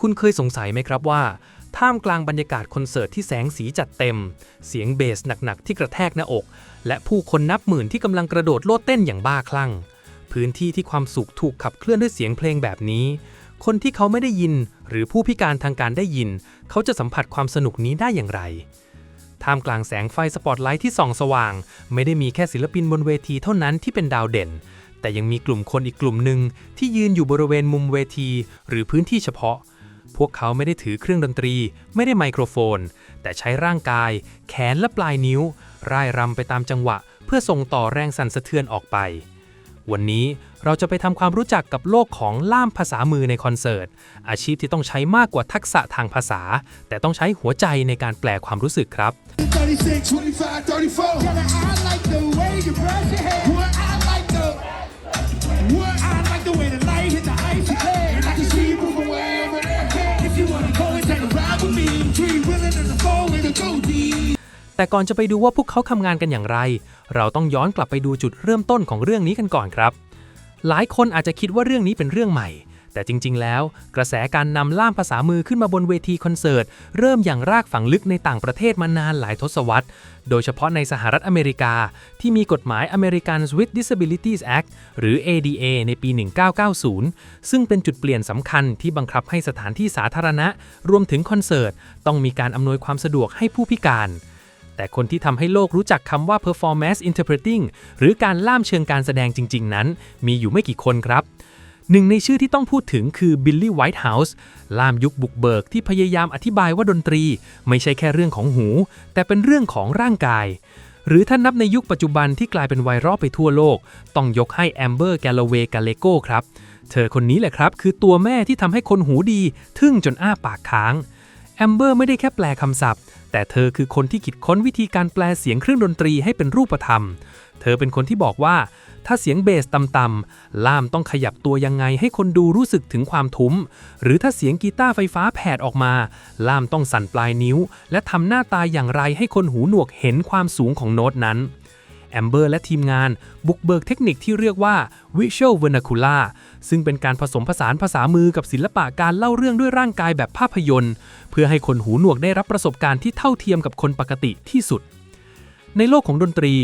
คุณเคยสงสัยไหมครับว่า ท่ามกลางบรรยากาศคอนเสิร์ตที่แสงสีจัดเต็ม เสียงเบสหนักๆที่กระแทกหน้าอก และผู้คนนับหมื่นที่กำลังกระโดดโลดเต้นอย่างบ้าคลั่ง พื้นที่ที่ความสุขถูกขับเคลื่อนด้วยเสียงเพลงแบบนี้ คนที่เขาไม่ได้ยิน หรือผู้พิการทางการได้ยิน เขาจะสัมผัสความสนุกนี้ได้อย่างไรท่ามกลางแสงไฟสปอตไลท์ที่ส่องสว่าง ไม่ได้มีแค่ศิลปินบนเวทีเท่านั้นที่เป็นดาวเด่น แต่ยังมีกลุ่มคนอีกกลุ่มหนึ่งที่ยืนอยู่บริเวณมุมเวที หรือพื้นที่เฉพาะ พวกเขาไม่ได้ถือเครื่องดนตรี ไม่ได้ไมโครโฟน แต่ใช้ร่างกาย แขนและปลายนิ้ว ร่ายรำไปตามจังหวะ เพื่อส่งต่อแรงสั่นสะเทือนออกไป วันนี้เราจะไปทำความรู้จักกับโลกของล่ามภาษามือในคอนเสิร์ต อาชีพที่ต้องใช้มากกว่าทักษะทางภาษา แต่ต้องใช้หัวใจในการแปลความรู้สึกครับ 36, 25, แต่ก่อนจะไปดูว่าพวกเขาทำงานกันอย่างไร เราต้องย้อนกลับไปดูจุดเริ่มต้นของเรื่องนี้กันก่อนครับ หลายคนอาจจะคิดว่าเรื่องนี้เป็นเรื่องใหม่ แต่จริง ๆ แล้ว กระแสการนำล่ามภาษามือขึ้นมาบนเวทีคอนเสิร์ต เริ่มอย่างรากฝังลึกในต่างประเทศมานานหลายทศวรรษ โดยเฉพาะในสหรัฐอเมริกา ที่มีกฎหมาย Americans with Disabilities Act หรือ ADA ในปี 1990 ซึ่งเป็นจุดเปลี่ยนสำคัญที่บังคับให้สถานที่สาธารณะ รวมถึงคอนเสิร์ต ต้องมีการอำนวยความสะดวกให้ผู้พิการ แต่คนที่ทำให้โลกรู้จักคำว่า performance interpreting หรือการล่ามเชิงการแสดงจริง ๆ นั้น มีอยู่ไม่กี่คนครับหนึ่งในชื่อที่ต้องพูดถึงคือบิลลี่ไวท์เฮาส์ล่ามยุคบุกเบิกที่พยายามอธิบายว่าดนตรี ไม่ใช่แค่เรื่องของหู แต่เป็นเรื่องของร่างกาย หรือถ้านับในยุคปัจจุบันที่กลายเป็นไวรัลไปทั่วโลก ต้องยกให้แอมเบอร์แกลเวกาเลโก้ครับ เธอคนนี้แหละครับ คือตัวแม่ที่ทำให้คนหูดี ทึ่งจนอ้าปากค้างแอมเบอร์ไม่ได้แค่แปลคำศัพท์ แต่เธอคือคนที่คิดค้นวิธีการแปลเสียงเครื่องดนตรีให้เป็นรูปธรรม เธอเป็นคนที่บอกว่า ถ้าเสียงเบสต่ำๆล่ามต้องขยับตัวยังไงให้คนดูรู้สึกถึงความทุ้ม หรือถ้าเสียงกีตาร์ไฟฟ้าแผดออกมา ล่ามต้องสั่นปลายนิ้ว และทำหน้าตาอย่างไรให้คนหูหนวกเห็นความสูงของโน้ตนั้น แอมเบอร์และทีมงาน บุกเบิกเทคนิคที่เรียกว่า Visual Vernacular ซึ่งเป็นการผสมผสานภาษามือกับศิลปะการเล่าเรื่องด้วยร่างกายแบบภาพยนตร์ เพื่อให้คนหูหนวกได้รับประสบการณ์ที่เท่าเทียมกับคนปกติที่สุด ในโลกของดนตรี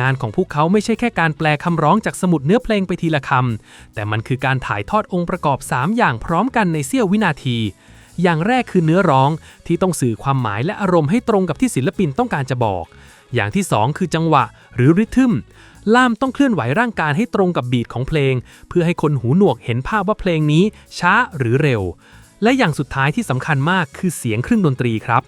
งานของพวกเขาไม่ใช่แค่การแปลคำร้องจากสมุดเนื้อเพลงไปทีละคำแต่มันคือการถ่ายทอดองค์ประกอบ 3 อย่างพร้อมกันในเสี้ยววินาทีอย่างแรกคือเนื้อร้องที่ต้องสื่อความหมายและอารมณ์ให้ตรงกับที่ศิลปินต้องการจะบอก อย่างที่ 2 คือจังหวะหรือริทึมล่ามต้องเคลื่อนไหวร่างกายให้ตรงกับบีทของเพลง เพื่อให้คนหูหนวกเห็นภาพว่าเพลงนี้ช้าหรือเร็ว และอย่างสุดท้ายที่สำคัญมากคือเสียงเครื่องดนตรีครับ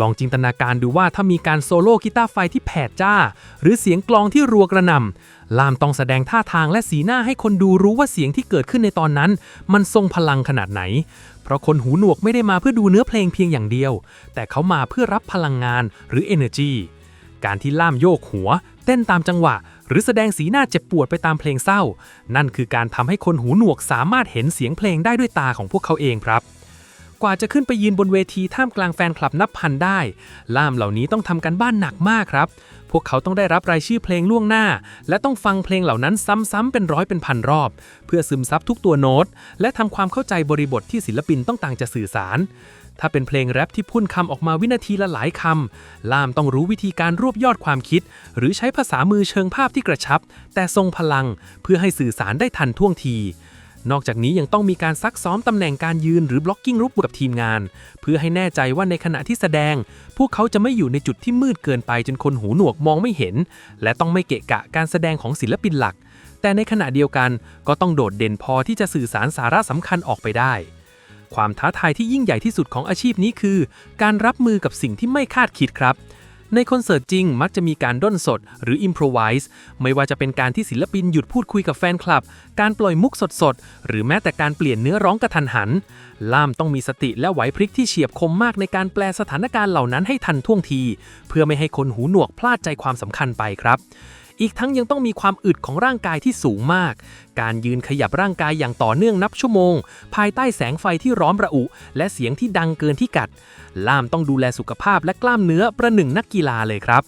ลองจินตนาการดูว่าถ้ามีการโซโล่กีตาร์ไฟที่แผดจ้า หรือเสียงกลองที่รัวกระนำล่ามต้องแสดงท่าทางและสีหน้าให้คนดูรู้ว่าเสียงที่เกิดขึ้นในตอนนั้น มันทรงพลังขนาดไหน เพราะคนหูหนวกไม่ได้มาเพื่อดูเนื้อเพลงเพียงอย่างเดียว แต่เขามาเพื่อรับพลังงานหรือ energy การที่ล่ามโยกหัว เต้นตามจังหวะ หรือแสดงสีหน้าเจ็บปวดไปตามเพลงเศร้า นั่นคือการทำให้คนหูหนวกสามารถเห็นเสียงเพลงได้ด้วยตาของพวกเขาเองครับ กว่าจะขึ้นไปยืนบนเวทีท่ามกลางแฟนคลับนับพันได้ ล่ามเหล่านี้ต้องทำกันบ้านหนักมากครับ พวกเขาต้องได้รับรายชื่อเพลงล่วงหน้า และต้องฟังเพลงเหล่านั้นซ้ำๆเป็นร้อยเป็นพันรอบ เพื่อซึมซับทุกตัวโน้ต และทำความเข้าใจบริบทที่ศิลปินต้องต่างจะสื่อสาร ถ้าเป็นเพลงแรปที่พุ่นคำออกมาวินาทีละหลายคำล่ามต้องรู้วิธีการรวบยอดความคิด หรือใช้ภาษามือเชิงภาพที่กระชับ แต่ทรงพลัง เพื่อให้สื่อสารได้ทันท่วงที นอกจากนี้ยังต้องมีการซักซ้อมตำแหน่งการยืนหรือบล็อกกิ้งรูปกับทีมงาน เพื่อให้แน่ใจว่าในขณะที่แสดง พวกเขาจะไม่อยู่ในจุดที่มืดเกินไปจนคนหูหนวกมองไม่เห็น และต้องไม่เกะกะการแสดงของศิลปินหลัก แต่ในขณะเดียวกันก็ต้องโดดเด่นพอที่จะสื่อสารสาระสำคัญออกไปได้ ความท้าทายที่ยิ่งใหญ่ที่สุดของอาชีพนี้คือ การรับมือกับสิ่งที่ไม่คาดคิดครับ ในคอนเสิร์ตจริงมักจะมีการด้นสดหรืออิมพรไวส์ไม่ว่าจะเป็นการที่ศิลปินหยุดพูดคุยกับแฟนคลับ การปล่อยมุกสดๆ หรือแม้แต่การเปลี่ยนเนื้อร้องกระทันหัน ล่ามต้องมีสติและไหวพริบที่เฉียบคมมากในการแปลสถานการณ์เหล่านั้นให้ทันท่วงที เพื่อไม่ให้คนหูหนวกพลาดใจความสำคัญไปครับ อีกทั้งยังต้องมีความอึดของร่างกายที่สูงมาก การยืนขยับร่างกายอย่างต่อเนื่องนับชั่วโมง ภายใต้แสงไฟที่ร้อนระอุ และเสียงที่ดังเกินที่กัด ล่ามต้องดูแลสุขภาพและกล้ามเนื้อประหนึ่งนักกีฬาเลยครับ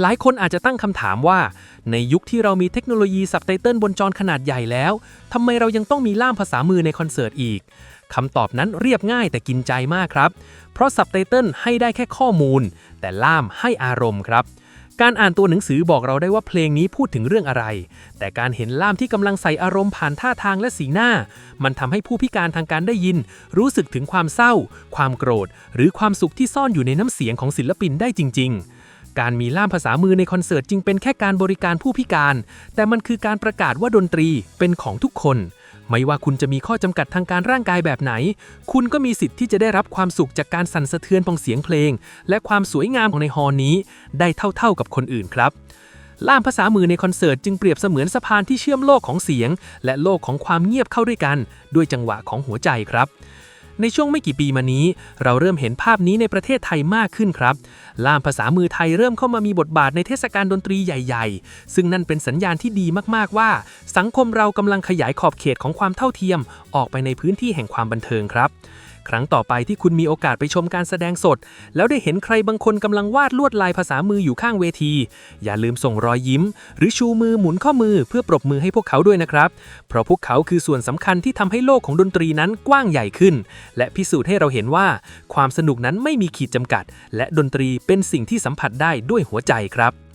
หลายคนอาจจะตั้งคำถามว่า ในยุคที่เรามีเทคโนโลยีซับไตเติลบนจอขนาดใหญ่แล้วทำไมเรายังต้องมีล่ามภาษามือในคอนเสิร์ตอีกคำตอบนั้นเรียบง่ายแต่กินใจมากครับ เพราะซับไตเติลให้ได้แค่ข้อมูล แต่ล่ามให้อารมณ์ครับ การอ่านตัวหนังสือบอกเราได้ว่าเพลงนี้พูดถึงเรื่องอะไร แต่การเห็นล่ามที่กำลังใส่อารมณ์ผ่านท่าทางและสีหน้า มันทำให้ผู้พิการทางการได้ยิน รู้สึกถึงความเศร้า ความโกรธ หรือความสุขที่ซ่อนอยู่ในน้ำเสียงของศิลปินได้จริง ๆการมีล่ามภาษามือในคอนเสิร์ตจึงเป็นแค่การบริการผู้พิการ แต่มันคือการประกาศว่าดนตรีเป็นของทุกคน ไม่ว่าคุณจะมีข้อจำกัดทางการร่างกายแบบไหน คุณก็มีสิทธิ์ที่จะได้รับความสุขจากการสั่นสะเทือนของเสียงเพลง และความสวยงามของในฮอลนี้ ได้เท่าๆกับคนอื่นครับ ล่ามภาษามือในคอนเสิร์ตจึงเปรียบเสมือนสะพานที่เชื่อมโลกของเสียง และโลกของความเงียบเข้าด้วยกัน ด้วยจังหวะของหัวใจครับ ในช่วงไม่กี่ปีมานี้ เราเริ่มเห็นภาพนี้ในประเทศไทยมากขึ้นครับ ล่ามภาษามือไทยเริ่มเข้ามามีบทบาทในเทศกาลดนตรีใหญ่ ๆ ซึ่งนั่นเป็นสัญญาณที่ดีมากๆว่า สังคมเรากำลังขยายขอบเขตของความเท่าเทียม ออกไปในพื้นที่แห่งความบันเทิงครับ ครั้งต่อไปที่คุณมีโอกาสไปชมการแสดงสด แล้วได้เห็นใครบางคนกำลังวาดลวดลายภาษามืออยู่ข้างเวที อย่าลืมส่งรอยยิ้ม หรือชูมือหมุนข้อมือเพื่อปรบมือให้พวกเขาด้วยนะครับ เพราะพวกเขาคือส่วนสำคัญที่ทำให้โลกของดนตรีนั้นกว้างใหญ่ขึ้น และพิสูจน์ให้เราเห็นว่า ความสนุกนั้นไม่มีขีดจำกัด และดนตรีเป็นสิ่งที่สัมผัสได้ด้วยหัวใจครับ